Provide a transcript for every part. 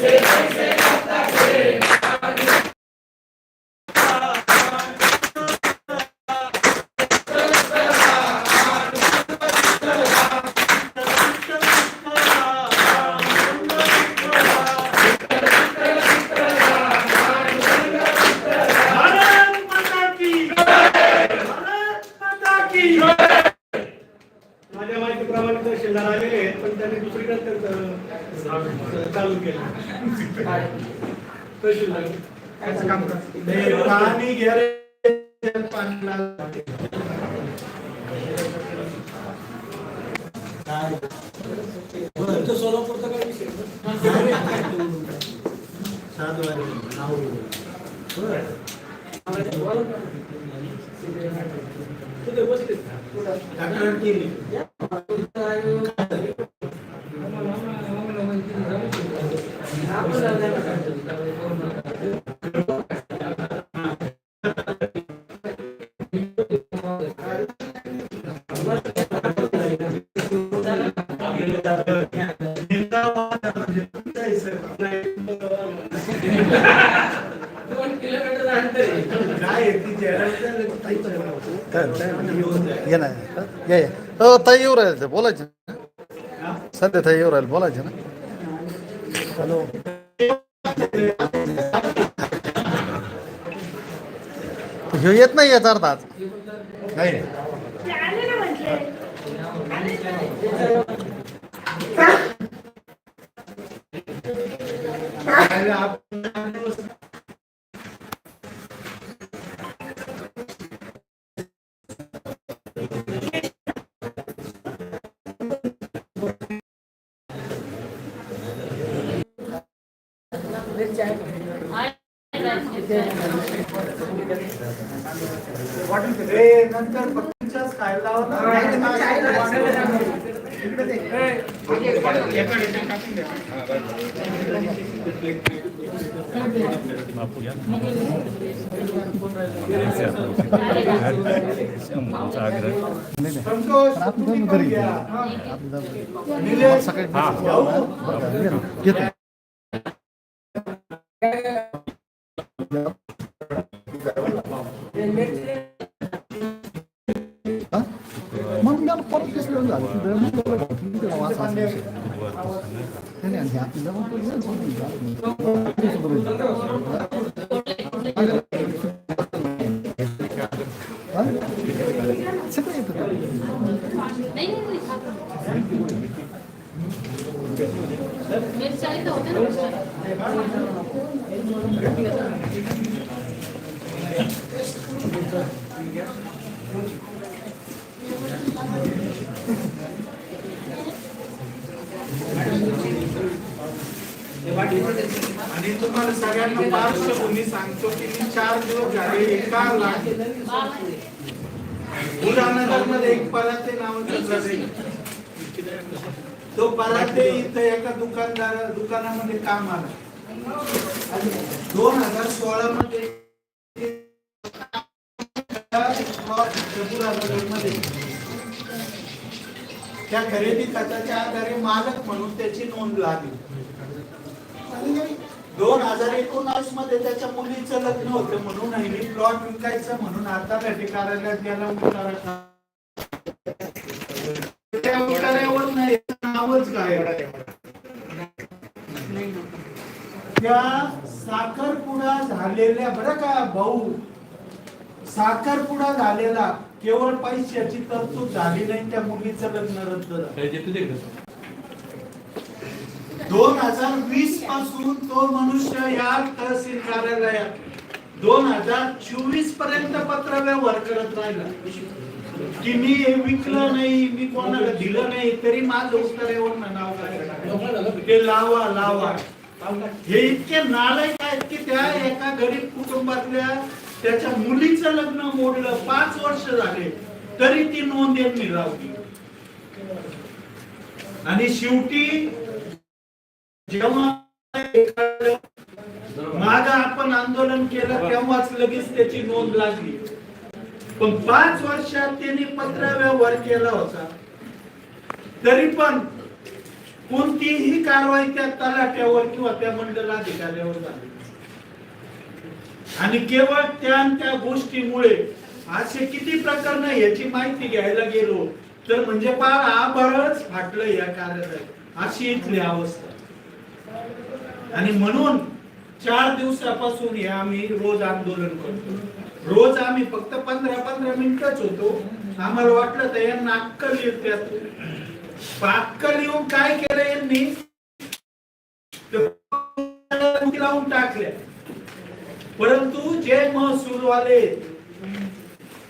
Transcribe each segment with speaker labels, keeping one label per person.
Speaker 1: venceremos. माहितीप्रमाणे तहसीलदार आलेले आहेत पण त्यांनी दुसरीकडे त्यांचं चालू केलं तहसीलदार
Speaker 2: काम
Speaker 1: ते पाणी घ्या रे पाणी लागतं. तुमचं सोलापूरचा काय विषय साधू आहे. नाव बरं. कुठे बसलेत का? तक्रार केली काय आहे
Speaker 2: हो ताई येऊ राहिले ते बोलायचे ना. सध्या ताई येऊ राहिले बोलायचे ना. हॅलो. ह्यो येत नाही याचा अर्थ आज. नाही
Speaker 1: नंतर पक्षीच्याच खायला
Speaker 2: नाही नाही
Speaker 1: संतोष
Speaker 2: पण जाऊ. बरं का? ये ना, येतो हा? मग मला परत दिसलं झालं तिथं मग बरं, तिथं नाव असं आणि
Speaker 1: तुम्हाला सगळ्यांना पार्श्वभूमी सांगतो की मी चार दिवस झाले एका लाख उल्हानगरमध्ये एक पराते नावाचं घर तो पराठे इथं एका दुकानदार दुकानामध्ये काम आला. दोन हजार सोळा मध्ये त्या खरेदी खताच्या आधारे मालक म्हणून त्याची नोंद लागली. दोन हजार एकोणावीसमध्ये त्याच्या मुलीचं लग्न होतं म्हणून मी प्लॉट विकायचं म्हणून आता कार्यालयात गेला उतारा त्या साखरपुडा झालेल्या बरं का भाऊ? साखरपुडा झालेला केवळ पैशाची तरतूद झाली नाही त्या मुलीचं लग्न रद्द झालं. दोन हजार वीसपासून तो मनुष्य या तहसील कार्यालयात दोन हजार चोवीसपर्यंत पत्र व्यवहार करत राहिला. की मी हे विकलं नाही मी कोणाला दिलं नाही तरी माझं उत्तरेवर नाव काय ते लावा लावा. हे इतके नालायक आहेत की त्या एका गरीब कुटुंबातल्या त्याच्या मुलीचं लग्न मोडलं पाच वर्ष झाले तरी ती नोंद यांनी लावली आणि शेवटी जेव्हा माग आपण आंदोलन केलं तेव्हाच लगेच त्याची नोंद लागली. पण पाच वर्षात त्यांनी पत्र व्यवहार केला होता. तरी पण कोणतीही कारवाई त्या तलाट्यावर किंवा त्या मंडल अधिकाऱ्यावर झाली आणि केवळ त्या त्या गोष्टीमुळे असे किती प्रकरण याची माहिती घ्यायला गेलो तर म्हणजे फार आभारच फाटलं या कार्यालयात. अशी इथली अवस्था. आणि म्हणून चार दिवसापासून हे आम्ही रोज आंदोलन करतो. रोज आम्ही फक्त पंधरा पंधरा मिनिटच होतो. आम्हाला वाटलं तर यांना अक्कल येत त्यात. अक्कल येऊन काय केलं यांनी? लावून टाकल्या. परंतु जे महसूल वाले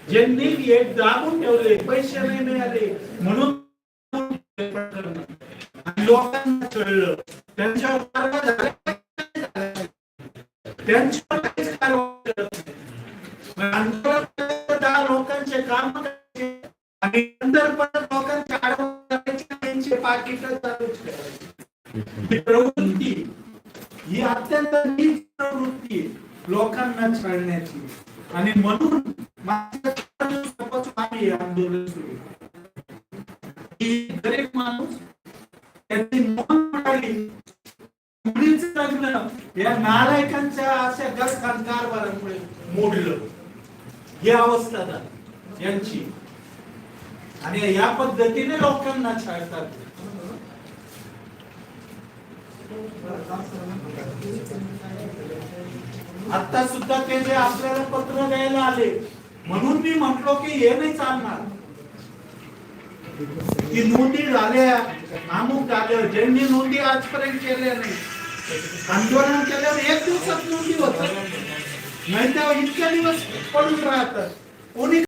Speaker 1: ज्यांनी हे दाबून ठेवले पैसे नाही मिळाले म्हणून आणि लोकांना कळलं त्यांच्यावर कारवाई त्यांच्यावर काहीच कारवाई दहा लोकांचे काम करायचे आणि नंतर परत लोकांच्या आडवं त्यांचे पाकिट चालूच ही प्रवृत्ती ही अत्यंत नीच प्रवृत्ती लोकांना छळण्याची. आणि म्हणून आम्ही आंदोलन सुरू की गरीब माणूस त्याची नोंद मिळाली मुलीचं लग्न या नालायकांच्या अशा गरखान कारभारामुळे मोडलं. ही अवस्था झाली यांची. आणि या पद्धतीने लोकांना छळतात. आता सुद्धा ते जे आपल्याला पत्र द्यायला आले म्हणून मी म्हटलो की हे नाही चालणार. की नोंदी झाल्या. अमुक झालं ज्यांनी नोंदी आजपर्यंत केल्या नाही. आंदोलन केल्यावर एक दिवसात नोंदी होत. नाही तर इतक्या दिवस पडून राहतात कोणी